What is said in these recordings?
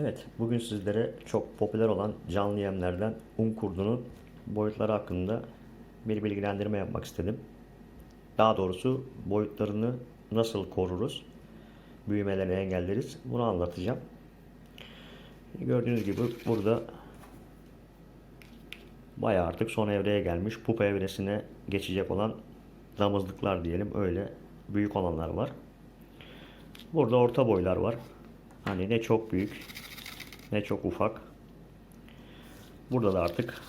Evet, bugün sizlere çok popüler olan canlı yemlerden un kurdunun boyutları hakkında bir bilgilendirme yapmak istedim. Daha doğrusu boyutlarını nasıl koruruz, büyümelerini engelleriz bunu anlatacağım. Gördüğünüz gibi burada bayağı artık son evreye gelmiş, pupa evresine geçecek olan damızlıklar diyelim öyle büyük olanlar var. Burada orta boylar var. Hani ne çok büyük ne çok ufak. Burada da artık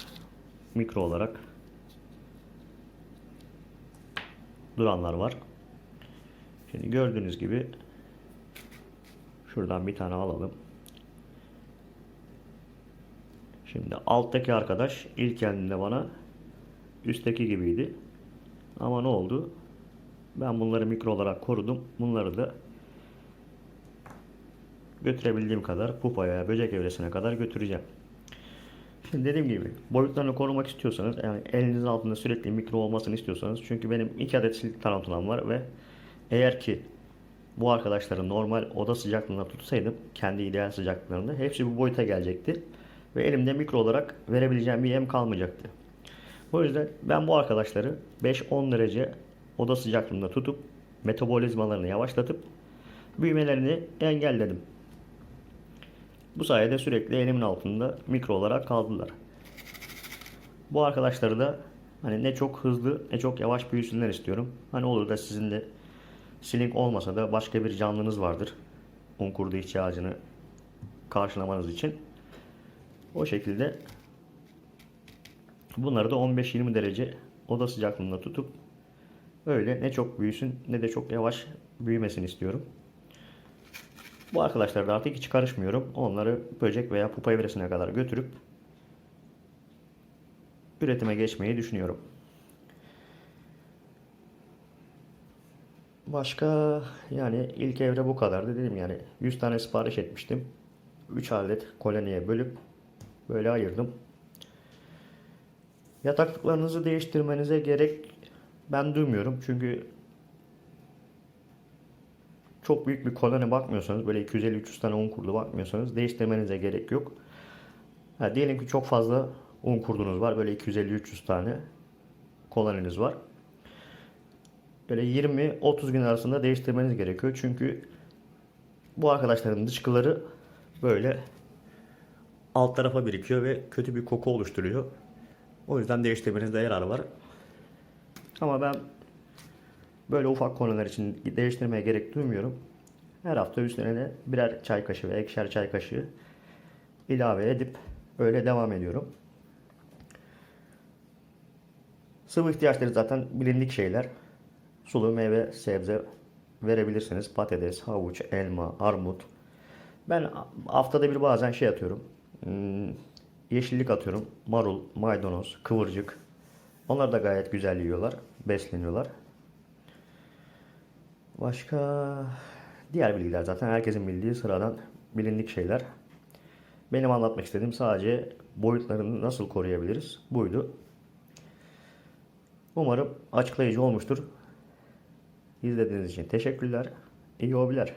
mikro olarak duranlar var. Şimdi gördüğünüz gibi şuradan bir tane alalım. Şimdi alttaki arkadaş ilk geldiğinde bana üstteki gibiydi. Ama ne oldu? Ben bunları mikro olarak korudum. Bunları da götürebildiğim kadar pupaya, böcek evresine kadar götüreceğim. Şimdi dediğim gibi boyutlarını korumak istiyorsanız yani elinizin altında sürekli mikro olmasını istiyorsanız çünkü benim iki adet silik tarantulam var ve eğer ki bu arkadaşları normal oda sıcaklığında tutsaydım kendi ideal sıcaklığında hepsi bu boyuta gelecekti ve elimde mikro olarak verebileceğim bir yem kalmayacaktı. O yüzden ben bu arkadaşları 5-10 derece oda sıcaklığında tutup metabolizmalarını yavaşlatıp büyümelerini engelledim. Bu sayede sürekli elimin altında mikro olarak kaldılar. Bu arkadaşları da hani ne çok hızlı ne çok yavaş büyüsünler istiyorum. Hani olur da sizin de silik olmasa da başka bir canlınız vardır. Un kurdu ihtiyacını karşılamanız için. O şekilde bunları da 15-20 derece oda sıcaklığında tutup öyle ne çok büyüsün ne de çok yavaş büyümesini istiyorum. Bu arkadaşlar da artık hiç karışmıyorum. Onları böcek veya pupa evresine kadar götürüp üretime geçmeyi düşünüyorum. Başka yani ilk evre bu kadardı dedim yani 100 tane sipariş etmiştim. 3 adet koloniye bölüp böyle ayırdım. Yataklıklarınızı değiştirmenize gerek ben duymuyorum. Çünkü çok büyük bir koloni bakmıyorsanız böyle 250-300 tane un kurdu bakmıyorsanız değiştirmenize gerek yok. Ha, diyelim ki çok fazla un kurdunuz var böyle 250-300 tane koloniniz var. Böyle 20-30 gün arasında değiştirmeniz gerekiyor. Çünkü bu arkadaşların dışkıları böyle alt tarafa birikiyor ve kötü bir koku oluşturuyor. O yüzden değiştirmenizde yarar var. Ama ben Böyle ufak konular için değiştirmeye gerek duymuyorum. Her hafta üstüne de birer çay kaşığı ve ekşer çay kaşığı ilave edip öyle devam ediyorum. Sıvı ihtiyaçları zaten bilindik şeyler. Sulu meyve, sebze verebilirsiniz. Patates, havuç, elma, armut. Ben haftada bir bazen şey atıyorum. Hmm, Yeşillik atıyorum. Marul, maydanoz, kıvırcık. Onlar da gayet güzel yiyorlar. Besleniyorlar. Başka diğer bilgiler zaten herkesin bildiği sıradan bilindik şeyler. Benim anlatmak istediğim sadece boyutlarını nasıl koruyabiliriz buydu. Umarım açıklayıcı olmuştur. İzlediğiniz için teşekkürler. İyi hobiler.